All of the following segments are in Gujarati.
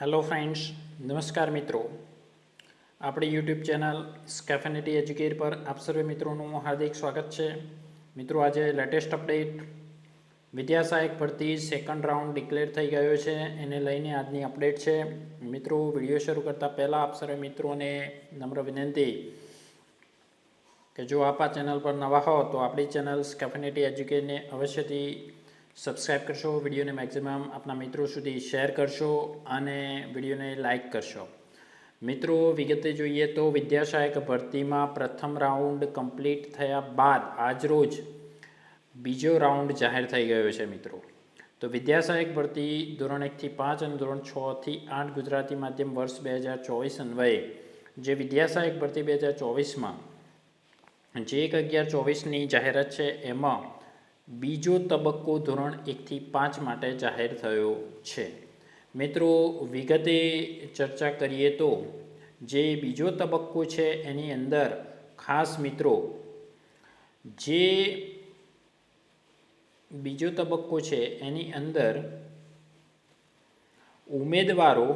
હેલો ફ્રેન્ડ્સ નમસ્કાર મિત્રો. આપણી યુટ્યુબ ચેનલ સ્કેફેનિટી એજ્યુકેટ પર આપ સર્વે મિત્રોનું હાર્દિક સ્વાગત છે. મિત્રો, આજે લેટેસ્ટ અપડેટ વિદ્યા સહાયક ભરતી સેકન્ડ રાઉન્ડ ડિક્લેર થઈ ગયો છે. એને લઈને આજની અપડેટ છે. મિત્રો, વીડિયો શરૂ કરતાં પહેલાં આપ સર્વે મિત્રોને નમ્ર વિનંતી કે જો આપ આ ચેનલ પર નવા હો તો આપણી ચેનલ સ્કેફેનિટી એજ્યુકેટને અવશ્યથી સબસ્ક્રાઇબ કરશો, વિડીયોને મેક્સિમમ આપના મિત્રો સુધી શેર કરશો અને વિડીયોને લાઇક કરશો. મિત્રો, વિગતે જોઈએ તો વિદ્યાસહાયક ભરતીમાં પ્રથમ રાઉન્ડ કમ્પ્લીટ થયા બાદ આજરોજ બીજો રાઉન્ડ જાહેર થઈ ગયો છે મિત્રો. તો વિદ્યાસહાયક ભરતી ધોરણ એકથી પાંચ અને ધોરણ છથી આઠ ગુજરાતી માધ્યમ વર્ષ બે હજાર ચોવીસ અન્વયે, જે વિદ્યાસહાયક ભરતી બે હજાર ચોવીસમાં જે એક અગિયાર ચોવીસની જાહેરાત છે, એમાં બીજો તબક્કો ધોરણ એકથી પાંચ માટે જાહેર થયો છે. મિત્રો, વિગતે ચર્ચા કરીએ તો, જે બીજો તબક્કો છે એની અંદર ખાસ મિત્રો, જે બીજો તબક્કો છે એની અંદર ઉમેદવારો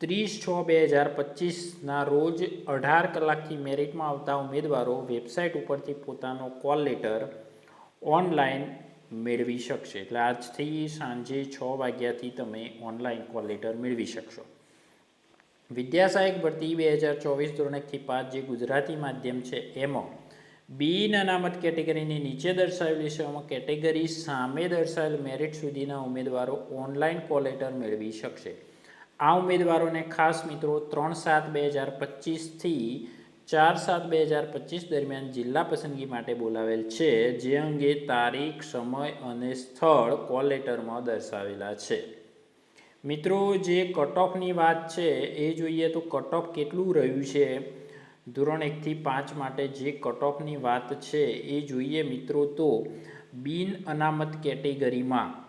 ત્રીસ છ બે હજાર પચીસના રોજ અઢાર કલાકથી મેરિટમાં આવતા ઉમેદવારો વેબસાઇટ ઉપરથી પોતાનો કોલ લેટર ઓનલાઈન મેળવી શકશે. એટલે આજથી સાંજે છ વાગ્યાથી તમે ઓનલાઈન કોલ લેટર મેળવી શકશો. વિદ્યા ભરતી બે હજાર ચોવીસ ધોરણ એકથી પાંચ જે ગુજરાતી માધ્યમ છે, એમાં બિન અનામત કેટેગરીની નીચે દર્શાવેલી એમાં કેટેગરી સામે દર્શાવેલ મેરિટ સુધીના ઉમેદવારો ઓનલાઈન કોલ લેટર મેળવી શકશે. આ ઉમેદવારોને ખાસ મિત્રો ત્રણ સાત બે હજાર પચીસથી ચાર સાત બે હજાર પચીસ દરમિયાન જિલ્લા પસંદગી માટે બોલાવેલ છે, જે અંગે તારીખ, સમય અને સ્થળ કોલ લેટરમાં દર્શાવેલા છે. મિત્રો, જે કટ વાત છે, એ જોઈએ તો કટ કેટલું રહ્યું છે? ધોરણ એકથી પાંચ માટે જે કટ વાત છે, એ જોઈએ મિત્રો તો બિન અનામત કેટેગરીમાં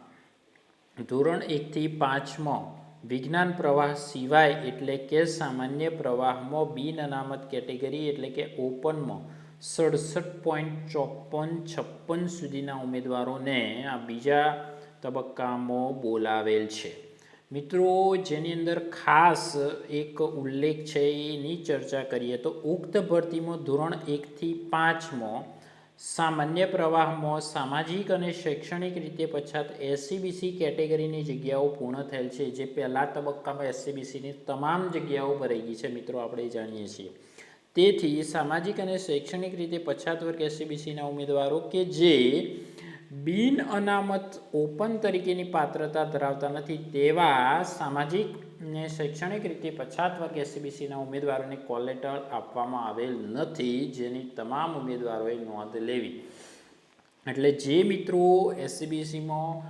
ધોરણ એકથી પાંચમાં વિજ્ઞાન પ્રવાહ સિવાય એટલે કે સામાન્ય પ્રવાહમાં બિન અનામત કેટેગરી એટલે કે ઓપનમાં સડસઠ પોઈન્ટ ચોપન છપ્પન સુધીના ઉમેદવારોને આ બીજા તબક્કામાં બોલાવેલ છે. મિત્રો, જેની અંદર ખાસ એક ઉલ્લેખ છે, એની ચર્ચા કરીએ તો ઉક્ત ભરતીમાં ધોરણ એકથી પાંચમાં સામાન્ય પ્રવાહમાં સામાજિક અને શૈક્ષણિક રીતે પછાત એસસીબીસી કેટેગરીની જગ્યાઓ પૂર્ણ થયેલ છે. જે પહેલા તબક્કામાં એસસીબીસીની તમામ જગ્યાઓ ભરાઈ ગઈ છે મિત્રો, આપણે જાણીએ છીએ. તેથી સામાજિક અને શૈક્ષણિક રીતે પછાત વર્ગ એસસીબીસીના ઉમેદવારો કે જે બિન અનામત ઓપન તરીકેની પાત્રતા ધરાવતા નથી તેવા સામાજિક ને શૈક્ષણિક રીતે પછાત વર્ગ એસસીબીસીના ઉમેદવારોને કોલ લેટર આપવામાં આવેલ નથી જેની તમામ ઉમેદવારોએ નોંધ લેવી. એટલે જે મિત્રો એસસીબીસીમાં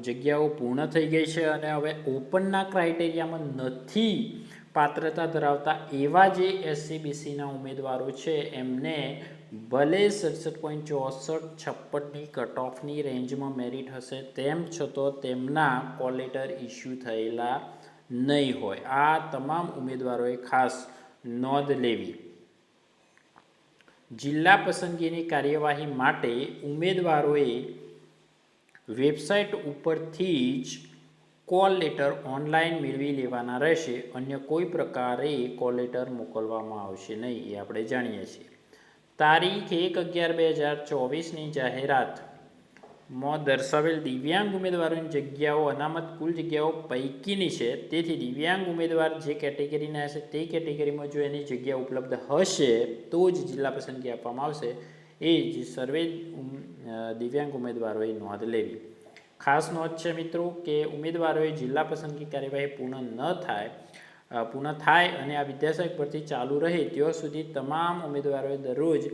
જગ્યાઓ પૂર્ણ થઈ ગઈ છે અને હવે ઓપનના ક્રાઇટેરિયામાં નથી પાત્રતા ધરાવતા એવા જે એસસીબીસીના ઉમેદવારો છે, એમને ભલે સડસઠ પોઈન્ટ ચોસઠ છપ્પનની કટ ઓફની રેન્જમાં મેરિટ હશે, તેમ છતાં તેમના કોલ લેટર ઇસ્યુ થયેલા નહીં હોય. આ તમામ ઉમેદવારોએ ખાસ નોંધ લેવી. જિલ્લા પસંદગીની કાર્યવાહી માટે ઉમેદવારોએ વેબસાઇટ ઉપરથી જ કોલ લેટર ઓનલાઈન મેળવી લેવાના રહેશે. અન્ય કોઈ પ્રકારે કોલ લેટર મોકલવામાં આવશે નહીં, એ આપણે જાણીએ છીએ. તારીખ એક અગિયાર બે હજાર ચોવીસની જાહેરાતમાં દર્શાવેલ દિવ્યાંગ ઉમેદવારોની જગ્યાઓ અનામત કુલ જગ્યાઓ પૈકીની છે. તેથી દિવ્યાંગ ઉમેદવાર જે કેટેગરીના હશે તે કેટેગરીમાં જો એની જગ્યા ઉપલબ્ધ હશે, તો જ જિલ્લા પસંદગી આપવામાં આવશે. એ જ સર્વે દિવ્યાંગ ઉમેદવારોએ નોંધ લેવી. ખાસ નોંધ છે મિત્રો કે ઉમેદવારોએ જિલ્લા પસંદગી કાર્યવાહી પૂર્ણ ન થાય પૂર્ણ થાય અને આ વિદ્યાસહાયક ભરતી ચાલુ રહે ત્યાં સુધી તમામ ઉમેદવારોએ દરરોજ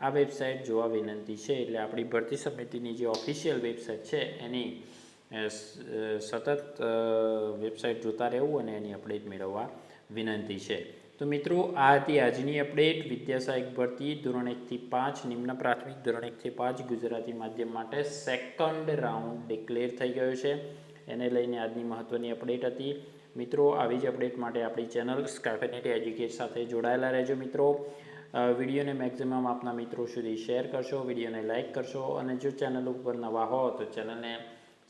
આ વેબસાઇટ જોવા વિનંતી છે. એટલે આપણી ભરતી સમિતિની જે ઓફિશિયલ વેબસાઇટ છે એની સતત વેબસાઇટ જોતા રહેવું અને એની અપડેટ મેળવવા વિનંતી છે. તો મિત્રો, આ હતી આજની અપડેટ વિદ્યાસહાયક ભરતી ધોરણ એકથી પાંચ, નિમ્ન પ્રાથમિક ધોરણ એકથી પાંચ, ગુજરાતી માધ્યમ માટે સેકન્ડ રાઉન્ડ ડિક્લેર થઈ ગયો છે. એને લઈને આજની મહત્ત્વની અપડેટ હતી. મિત્રો, આવી જ અપડેટ માટે આપણી ચેનલ સ્કાફેનેટી એજ્યુકેટ સાથે જોડાયેલા રહેજો મિત્રો. વિડીયોને મેક્સિમમ આપના મિત્રો સુધી શેર કરશો, વિડીયોને લાઇક કરશો અને જો ચેનલ ઉપર નવા હો તો ચેનલને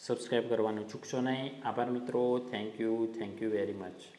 સબસ્ક્રાઈબ કરવાનું ચૂકશો નહીં. આભાર મિત્રો. Thank you thank you very much